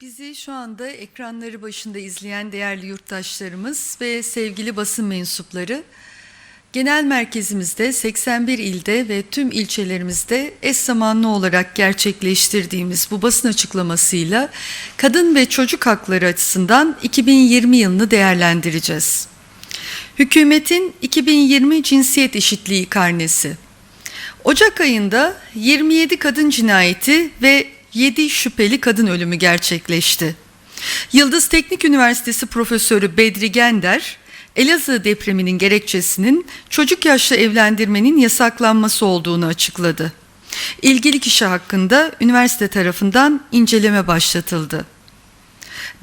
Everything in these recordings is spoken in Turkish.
Bizi şu anda ekranları başında izleyen değerli yurttaşlarımız ve sevgili basın mensupları, genel merkezimizde 81 ilde ve tüm ilçelerimizde eş zamanlı olarak gerçekleştirdiğimiz bu basın açıklamasıyla kadın ve çocuk hakları açısından 2020 yılını değerlendireceğiz. Hükümetin 2020 cinsiyet eşitliği karnesi. Ocak ayında 27 kadın cinayeti ve 7 şüpheli kadın ölümü gerçekleşti. Yıldız Teknik Üniversitesi Profesörü Bedri Gender, Elazığ depreminin gerekçesinin çocuk yaşta evlendirmenin yasaklanması olduğunu açıkladı. İlgili kişi hakkında üniversite tarafından inceleme başlatıldı.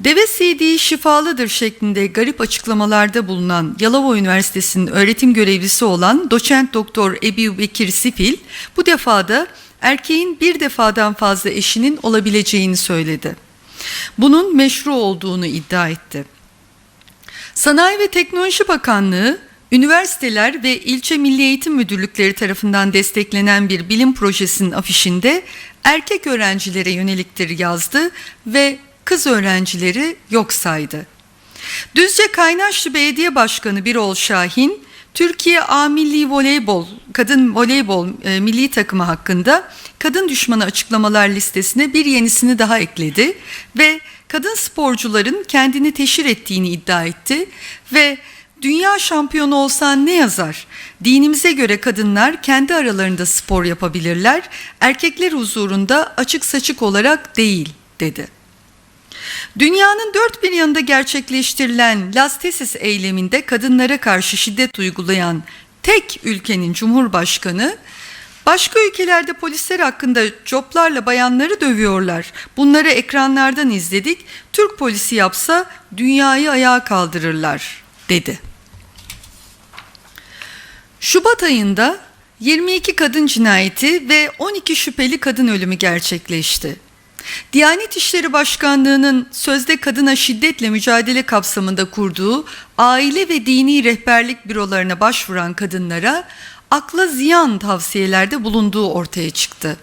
Deve sidiği şifalıdır şeklinde garip açıklamalarda bulunan Yalova Üniversitesi'nin öğretim görevlisi olan doçent doktor Ebu Bekir Sifil bu defada erkeğin bir defadan fazla eşinin olabileceğini söyledi. Bunun meşru olduğunu iddia etti. Sanayi ve Teknoloji Bakanlığı, üniversiteler ve ilçe milli eğitim müdürlükleri tarafından desteklenen bir bilim projesinin afişinde erkek öğrencilere yöneliktir yazdı ve kız öğrencileri yok saydı. Düzce Kaynaşlı Belediye Başkanı Birol Şahin, Türkiye A Milli Voleybol, Kadın Voleybol e, Milli Takımı hakkında kadın düşmanı açıklamalar listesine bir yenisini daha ekledi ve kadın sporcuların kendini teşhir ettiğini iddia etti ve dünya şampiyonu olsan ne yazar? Dinimize göre kadınlar kendi aralarında spor yapabilirler, erkekler huzurunda açık saçık olarak değil dedi. Dünyanın dört bir yanında gerçekleştirilen Lastesis eyleminde kadınlara karşı şiddet uygulayan tek ülkenin cumhurbaşkanı, başka ülkelerde polisler hakkında coplarla bayanları dövüyorlar. Bunları ekranlardan izledik. Türk polisi yapsa dünyayı ayağa kaldırırlar dedi. Şubat ayında 22 kadın cinayeti ve 12 şüpheli kadın ölümü gerçekleşti. Diyanet İşleri Başkanlığı'nın sözde kadına şiddetle mücadele kapsamında kurduğu aile ve dini rehberlik bürolarına başvuran kadınlara akla ziyan tavsiyelerde bulunduğu ortaya çıktı.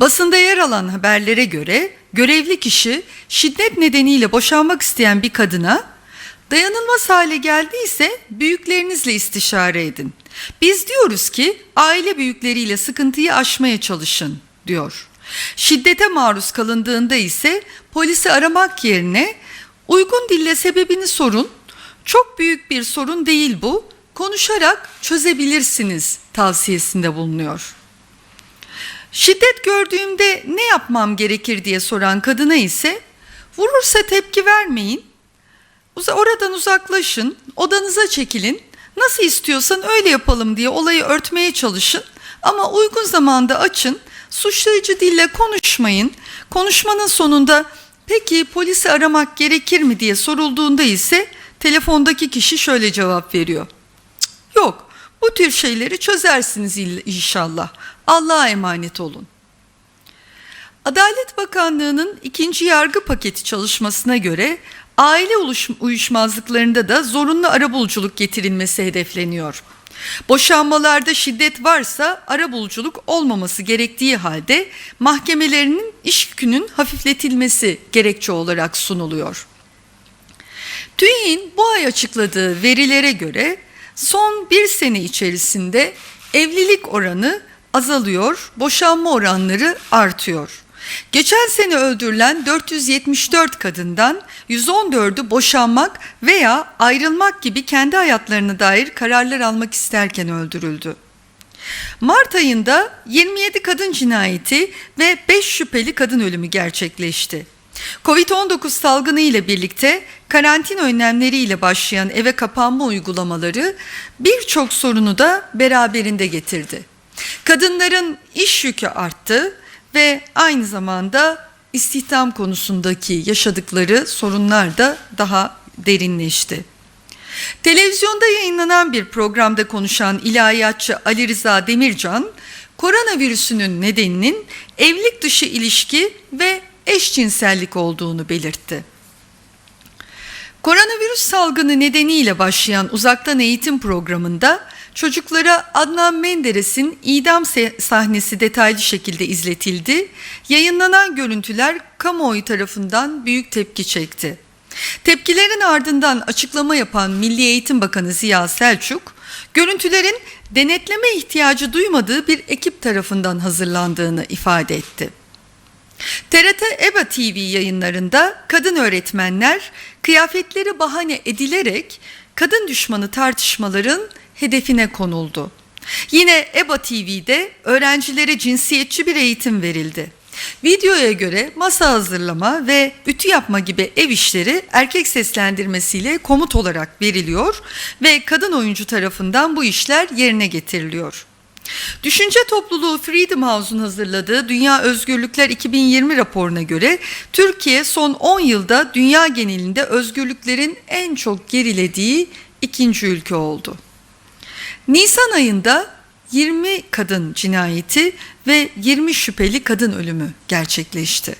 Basında yer alan haberlere göre görevli kişi şiddet nedeniyle boşanmak isteyen bir kadına dayanılmaz hale geldiyse büyüklerinizle istişare edin. Biz diyoruz ki aile büyükleriyle sıkıntıyı aşmaya çalışın diyor. Şiddete maruz kalındığında ise polisi aramak yerine uygun dille sebebini sorun. Çok büyük bir sorun değil bu. Konuşarak çözebilirsiniz tavsiyesinde bulunuyor. Şiddet gördüğümde ne yapmam gerekir diye soran kadına ise vurursa tepki vermeyin. Oradan uzaklaşın, odanıza çekilin. Nasıl istiyorsan öyle yapalım diye olayı örtmeye çalışın ama uygun zamanda açın Suçlayıcı dille konuşmayın. Konuşmanın sonunda peki polisi aramak gerekir mi diye sorulduğunda ise telefondaki kişi şöyle cevap veriyor. Yok bu tür şeyleri çözersiniz inşallah. Allah'a emanet olun. Adalet Bakanlığı'nın ikinci yargı paketi çalışmasına göre aile uyuşmazlıklarında da zorunlu arabuluculuk getirilmesi hedefleniyor. Boşanmalarda şiddet varsa arabuluculuk olmaması gerektiği halde mahkemelerinin iş yükünün hafifletilmesi gerekçe olarak sunuluyor. TÜİ'nin bu ay açıkladığı verilere göre son bir sene içerisinde evlilik oranı azalıyor, boşanma oranları artıyor. Geçen sene öldürülen 474 kadından 114'ü boşanmak veya ayrılmak gibi kendi hayatlarına dair kararlar almak isterken öldürüldü. Mart ayında 27 kadın cinayeti ve 5 şüpheli kadın ölümü gerçekleşti. Covid-19 salgını ile birlikte karantina önlemleriyle başlayan eve kapanma uygulamaları birçok sorunu da beraberinde getirdi. Kadınların iş yükü arttı, ve aynı zamanda istihdam konusundaki yaşadıkları sorunlar da daha derinleşti. Televizyonda yayınlanan bir programda konuşan ilahiyatçı Ali Rıza Demircan, koronavirüsünün nedeninin evlilik dışı ilişki ve eşcinsellik olduğunu belirtti. Koronavirüs salgını nedeniyle başlayan uzaktan eğitim programında çocuklara Adnan Menderes'in idam sahnesi detaylı şekilde izletildi. Yayınlanan görüntüler kamuoyu tarafından büyük tepki çekti. Tepkilerin ardından açıklama yapan Milli Eğitim Bakanı Ziya Selçuk, görüntülerin denetleme ihtiyacı duymadığı bir ekip tarafından hazırlandığını ifade etti. TRT EBA TV yayınlarında kadın öğretmenler kıyafetleri bahane edilerek kadın düşmanı tartışmaların hedefine konuldu. Yine EBA TV'de öğrencilere cinsiyetçi bir eğitim verildi. Videoya göre masa hazırlama ve ütü yapma gibi ev işleri erkek seslendirmesiyle komut olarak veriliyor ve kadın oyuncu tarafından bu işler yerine getiriliyor. Düşünce topluluğu Freedom House'un hazırladığı Dünya Özgürlükler 2020 raporuna göre Türkiye son 10 yılda dünya genelinde özgürlüklerin en çok gerilediği ikinci ülke oldu. Nisan ayında 20 kadın cinayeti ve 20 şüpheli kadın ölümü gerçekleşti.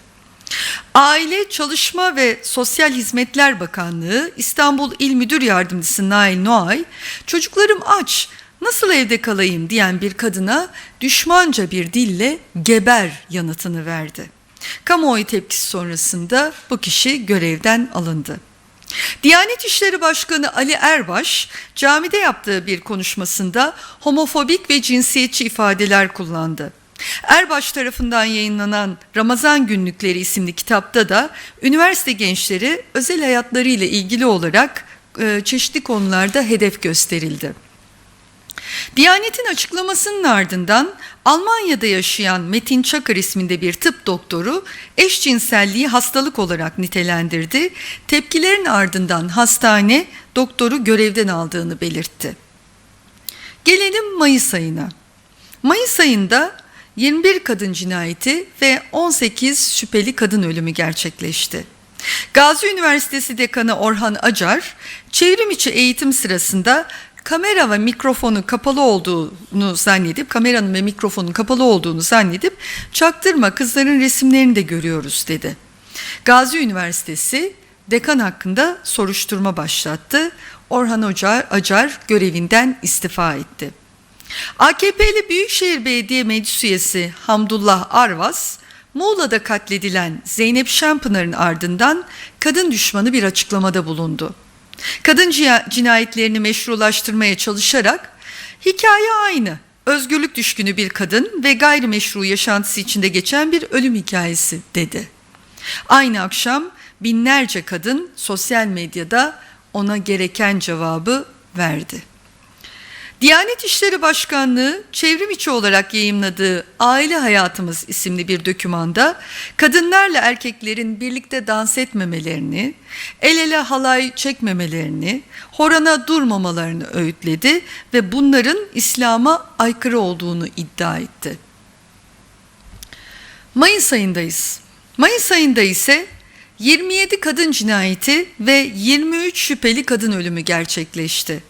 Aile, Çalışma ve Sosyal Hizmetler Bakanlığı İstanbul İl Müdür Yardımcısı Nail Noay, çocuklarım aç, nasıl evde kalayım diyen bir kadına düşmanca bir dille geber yanıtını verdi. Kamuoyu tepkisi sonrasında bu kişi görevden alındı. Diyanet İşleri Başkanı Ali Erbaş camide yaptığı bir konuşmasında homofobik ve cinsiyetçi ifadeler kullandı. Erbaş tarafından yayınlanan Ramazan Günlükleri isimli kitapta da üniversite gençleri özel hayatlarıyla ilgili olarak e, çeşitli konularda hedef gösterildi. Diyanet'in açıklamasının ardından Almanya'da yaşayan Metin Çakır isminde bir tıp doktoru eşcinselliği hastalık olarak nitelendirdi. Tepkilerin ardından hastane doktoru görevden aldığını belirtti. Gelelim Mayıs ayına. Mayıs ayında 21 kadın cinayeti ve 18 şüpheli kadın ölümü gerçekleşti. Gazi Üniversitesi Dekanı Orhan Acar, çevrim içi eğitim sırasında kamera ve mikrofonu kapalı olduğunu zannedip, kameranın ve mikrofonun kapalı olduğunu zannedip çaktırma kızların resimlerini de görüyoruz dedi. Gazi Üniversitesi dekan hakkında soruşturma başlattı. Orhan Acar, Acar görevinden istifa etti. AKP'li Büyükşehir Belediye Meclis Üyesi Hamdullah Arvas, Muğla'da katledilen Zeynep Şampınar'ın ardından kadın düşmanı bir açıklamada bulundu. Kadın cinayetlerini meşrulaştırmaya çalışarak hikaye aynı. Özgürlük düşkünü bir kadın ve gayrimeşru yaşantısı içinde geçen bir ölüm hikayesi dedi. Aynı akşam binlerce kadın sosyal medyada ona gereken cevabı verdi. Diyanet İşleri Başkanlığı çevrim içi olarak yayımladığı Aile Hayatımız isimli bir dokümanda kadınlarla erkeklerin birlikte dans etmemelerini, el ele halay çekmemelerini, horana durmamalarını öğütledi ve bunların İslam'a aykırı olduğunu iddia etti. Mayıs ayındayız. Mayıs ayında ise 27 kadın cinayeti ve 23 şüpheli kadın ölümü gerçekleşti.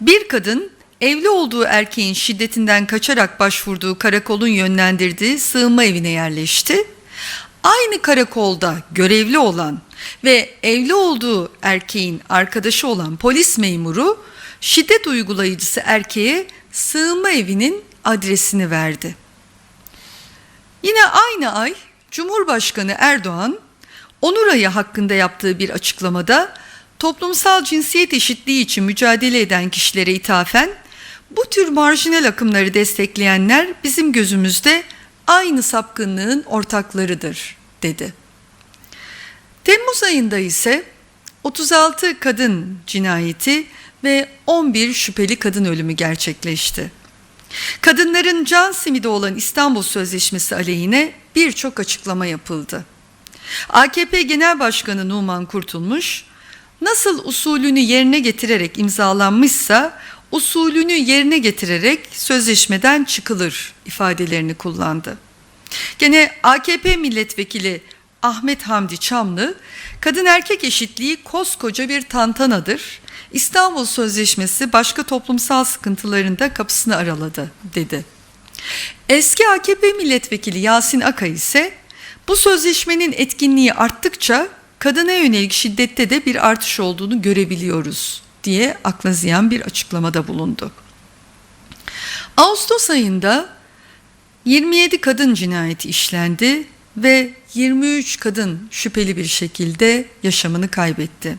Bir kadın evli olduğu erkeğin şiddetinden kaçarak başvurduğu karakolun yönlendirdiği sığınma evine yerleşti. Aynı karakolda görevli olan ve evli olduğu erkeğin arkadaşı olan polis memuru şiddet uygulayıcısı erkeğe sığınma evinin adresini verdi. Yine aynı ay Cumhurbaşkanı Erdoğan Onur Ayı hakkında yaptığı bir açıklamada toplumsal cinsiyet eşitliği için mücadele eden kişilere ithafen bu tür marjinal akımları destekleyenler bizim gözümüzde aynı sapkınlığın ortaklarıdır dedi. Temmuz ayında ise 36 kadın cinayeti ve 11 şüpheli kadın ölümü gerçekleşti. Kadınların can simidi olan İstanbul Sözleşmesi aleyhine birçok açıklama yapıldı. AKP Genel Başkanı Numan Kurtulmuş, nasıl usulünü yerine getirerek imzalanmışsa usulünü yerine getirerek sözleşmeden çıkılır ifadelerini kullandı. Gene AKP milletvekili Ahmet Hamdi Çamlı, kadın erkek eşitliği koskoca bir tantanadır. İstanbul Sözleşmesi başka toplumsal sıkıntıların da kapısını araladı dedi. Eski AKP milletvekili Yasin Akay ise bu sözleşmenin etkinliği arttıkça kadına yönelik şiddette de bir artış olduğunu görebiliyoruz diye akla ziyan bir açıklamada bulundu. Ağustos ayında 27 kadın cinayeti işlendi ve 23 kadın şüpheli bir şekilde yaşamını kaybetti.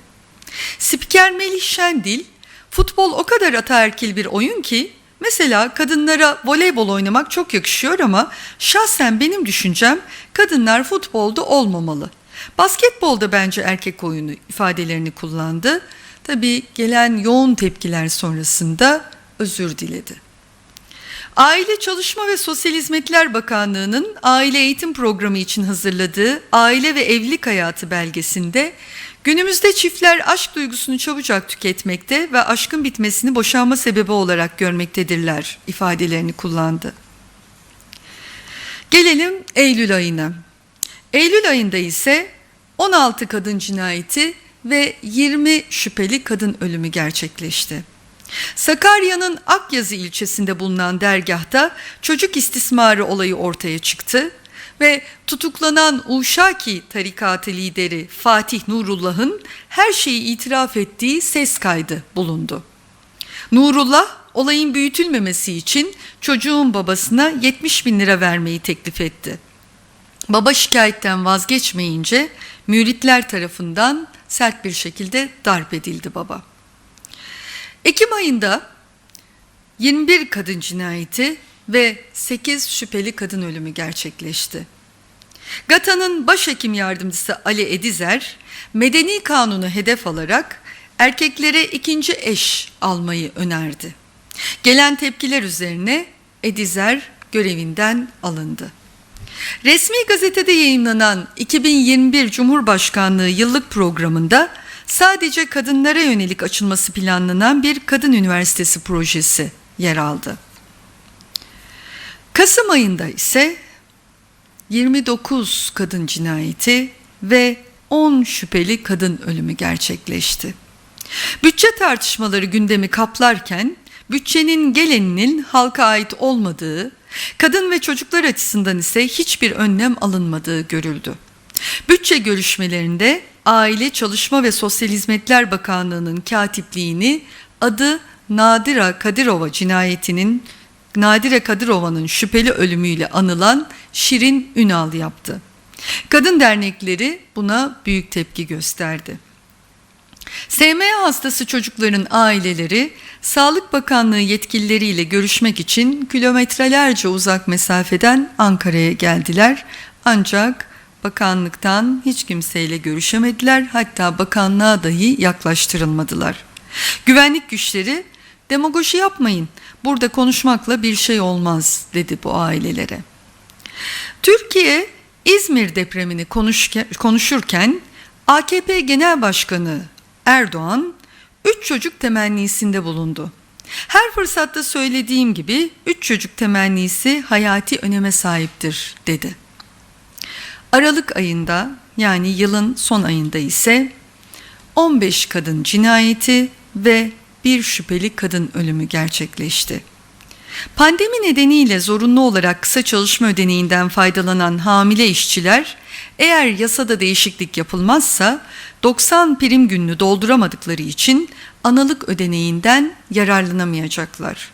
Spiker Melih Şendil, futbol o kadar ataerkil bir oyun ki mesela kadınlara voleybol oynamak çok yakışıyor ama şahsen benim düşüncem kadınlar futbolda olmamalı. Basketbolda bence erkek oyunu ifadelerini kullandı. Tabii gelen yoğun tepkiler sonrasında özür diledi. Aile Çalışma ve Sosyal Hizmetler Bakanlığı'nın aile eğitim programı için hazırladığı Aile ve Evlilik Hayatı belgesinde günümüzde çiftler aşk duygusunu çabucak tüketmekte ve aşkın bitmesini boşanma sebebi olarak görmektedirler ifadelerini kullandı. Gelelim Eylül ayına. Eylül ayında ise 16 kadın cinayeti ve 20 şüpheli kadın ölümü gerçekleşti. Sakarya'nın Akyazı ilçesinde bulunan dergahta çocuk istismarı olayı ortaya çıktı ve tutuklanan Uşaki tarikatı lideri Fatih Nurullah'ın her şeyi itiraf ettiği ses kaydı bulundu. Nurullah olayın büyütülmemesi için çocuğun babasına 70 bin lira vermeyi teklif etti. Baba şikayetten vazgeçmeyince müritler tarafından sert bir şekilde darp edildi baba. Ekim ayında 21 kadın cinayeti ve 8 şüpheli kadın ölümü gerçekleşti. GATA'nın başhekim yardımcısı Ali Edizer, medeni kanunu hedef alarak erkeklere ikinci eş almayı önerdi. Gelen tepkiler üzerine Edizer görevinden alındı. Resmi gazetede yayınlanan 2021 Cumhurbaşkanlığı yıllık programında sadece kadınlara yönelik açılması planlanan bir kadın üniversitesi projesi yer aldı. Kasım ayında ise 29 kadın cinayeti ve 10 şüpheli kadın ölümü gerçekleşti. Bütçe tartışmaları gündemi kaplarken bütçenin geleninin halka ait olmadığı, kadın ve çocuklar açısından ise hiçbir önlem alınmadığı görüldü. Bütçe görüşmelerinde Aile Çalışma ve Sosyal Hizmetler Bakanlığı'nın katipliğini adı Nadira Kadirova cinayetinin Nadire Kadirova'nın şüpheli ölümüyle anılan Şirin Ünal yaptı. Kadın dernekleri buna büyük tepki gösterdi. SMA hastası çocukların aileleri Sağlık Bakanlığı yetkilileriyle görüşmek için kilometrelerce uzak mesafeden Ankara'ya geldiler. Ancak bakanlıktan hiç kimseyle görüşemediler. Hatta bakanlığa dahi yaklaştırılmadılar. Güvenlik güçleri demagoji yapmayın. Burada konuşmakla bir şey olmaz dedi bu ailelere. Türkiye İzmir depremini konuşurken AKP Genel Başkanı Erdoğan üç çocuk temennisinde bulundu. Her fırsatta söylediğim gibi üç çocuk temennisi hayati öneme sahiptir dedi. Aralık ayında yani yılın son ayında ise 15 kadın cinayeti ve bir şüpheli kadın ölümü gerçekleşti. Pandemi nedeniyle zorunlu olarak kısa çalışma ödeneğinden faydalanan hamile işçiler eğer yasada değişiklik yapılmazsa 90 prim gününü dolduramadıkları için analık ödeneğinden yararlanamayacaklar.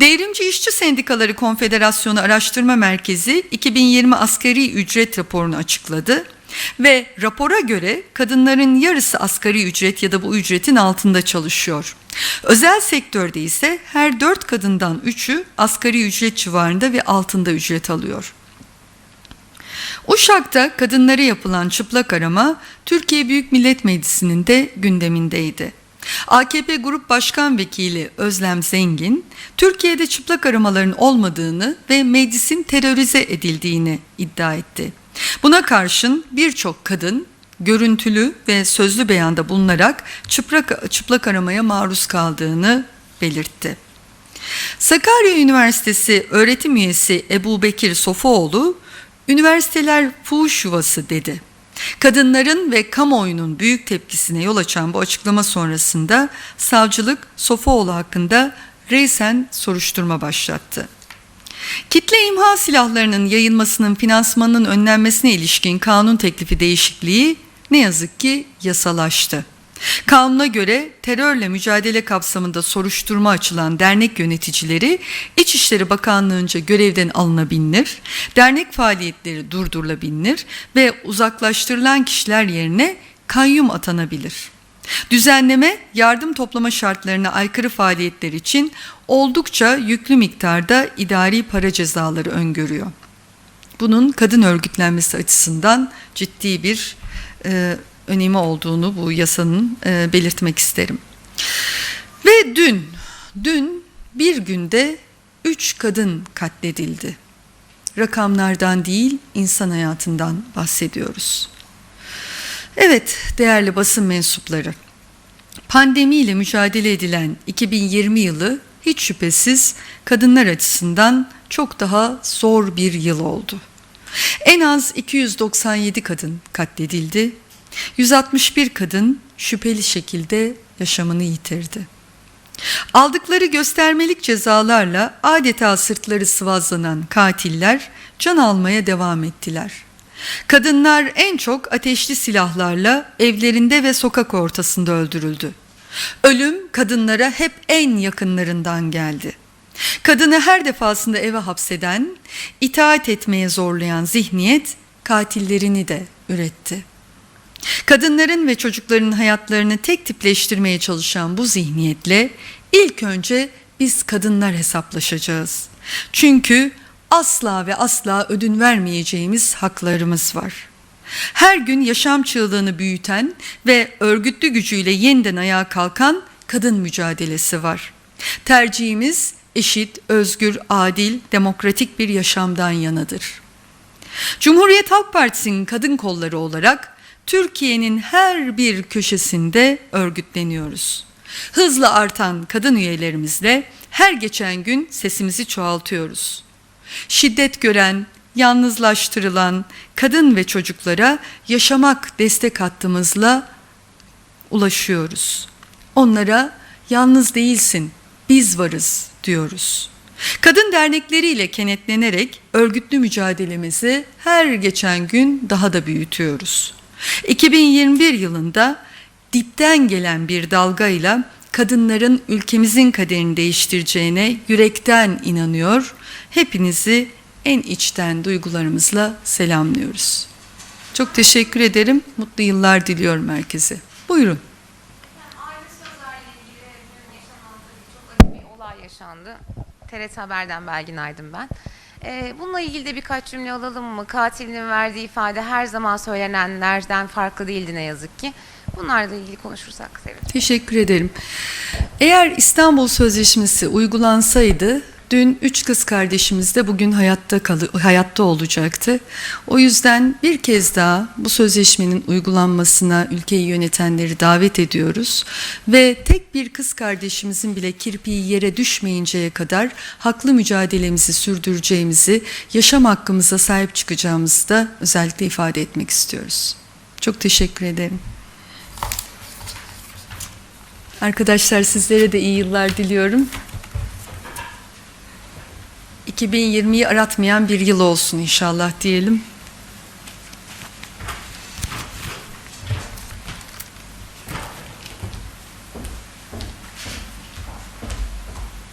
Devrimci İşçi Sendikaları Konfederasyonu Araştırma Merkezi 2020 asgari ücret raporunu açıkladı ve rapora göre kadınların yarısı asgari ücret ya da bu ücretin altında çalışıyor. Özel sektörde ise her dört kadından üçü asgari ücret civarında ve altında ücret alıyor. Uşak'ta kadınlara yapılan çıplak arama Türkiye Büyük Millet Meclisi'nin de gündemindeydi. AKP Grup Başkan Vekili Özlem Zengin, Türkiye'de çıplak aramaların olmadığını ve meclisin terörize edildiğini iddia etti. Buna karşın birçok kadın görüntülü ve sözlü beyanda bulunarak çıplak, çıplak aramaya maruz kaldığını belirtti. Sakarya Üniversitesi öğretim üyesi Ebu Bekir Sofuoğlu, üniversiteler fuhuş yuvası dedi. Kadınların ve kamuoyunun büyük tepkisine yol açan bu açıklama sonrasında savcılık Sofuoğlu hakkında reysen soruşturma başlattı. Kitle imha silahlarının yayılmasının finansmanının önlenmesine ilişkin kanun teklifi değişikliği ne yazık ki yasalaştı. Kanuna göre terörle mücadele kapsamında soruşturma açılan dernek yöneticileri İçişleri Bakanlığı'nca görevden alınabilir, dernek faaliyetleri durdurulabilir ve uzaklaştırılan kişiler yerine kayyum atanabilir. Düzenleme yardım toplama şartlarına aykırı faaliyetler için oldukça yüklü miktarda idari para cezaları öngörüyor. Bunun kadın örgütlenmesi açısından ciddi bir e, önemi olduğunu bu yasanın e, belirtmek isterim. Ve dün, dün bir günde üç kadın katledildi. Rakamlardan değil, insan hayatından bahsediyoruz. Evet, değerli basın mensupları, pandemiyle mücadele edilen 2020 yılı hiç şüphesiz kadınlar açısından çok daha zor bir yıl oldu. En az 297 kadın katledildi, 161 kadın şüpheli şekilde yaşamını yitirdi. Aldıkları göstermelik cezalarla adeta sırtları sıvazlanan katiller can almaya devam ettiler. Kadınlar en çok ateşli silahlarla evlerinde ve sokak ortasında öldürüldü. Ölüm kadınlara hep en yakınlarından geldi. Kadını her defasında eve hapseden, itaat etmeye zorlayan zihniyet katillerini de üretti. Kadınların ve çocukların hayatlarını tek tipleştirmeye çalışan bu zihniyetle ilk önce biz kadınlar hesaplaşacağız. Çünkü asla ve asla ödün vermeyeceğimiz haklarımız var. Her gün yaşam çığlığını büyüten ve örgütlü gücüyle yeniden ayağa kalkan kadın mücadelesi var. Tercihimiz eşit, özgür, adil, demokratik bir yaşamdan yanadır. Cumhuriyet Halk Partisi'nin kadın kolları olarak Türkiye'nin her bir köşesinde örgütleniyoruz. Hızla artan kadın üyelerimizle her geçen gün sesimizi çoğaltıyoruz. Şiddet gören, yalnızlaştırılan kadın ve çocuklara yaşamak destek hattımızla ulaşıyoruz. Onlara yalnız değilsin, biz varız diyoruz. Kadın dernekleriyle kenetlenerek örgütlü mücadelemizi her geçen gün daha da büyütüyoruz. 2021 yılında dipten gelen bir dalgayla kadınların ülkemizin kaderini değiştireceğine yürekten inanıyor. Hepinizi en içten duygularımızla selamlıyoruz. Çok teşekkür ederim. Mutlu yıllar diliyorum herkese. Buyurun. Aile çok acı bir olay yaşandı. TRT Haber'den Belgin Aydın ben. Ee, bununla ilgili de birkaç cümle alalım mı? Katilin verdiği ifade her zaman söylenenlerden farklı değildi ne yazık ki. Bunlarla ilgili konuşursak sevinirim. Teşekkür ederim. Eğer İstanbul Sözleşmesi uygulansaydı dün üç kız kardeşimiz de bugün hayatta kalı hayatta olacaktı. O yüzden bir kez daha bu sözleşmenin uygulanmasına ülkeyi yönetenleri davet ediyoruz ve tek bir kız kardeşimizin bile kirpiği yere düşmeyinceye kadar haklı mücadelemizi sürdüreceğimizi, yaşam hakkımıza sahip çıkacağımızı da özellikle ifade etmek istiyoruz. Çok teşekkür ederim. Arkadaşlar sizlere de iyi yıllar diliyorum. 2020'yi aratmayan bir yıl olsun inşallah diyelim.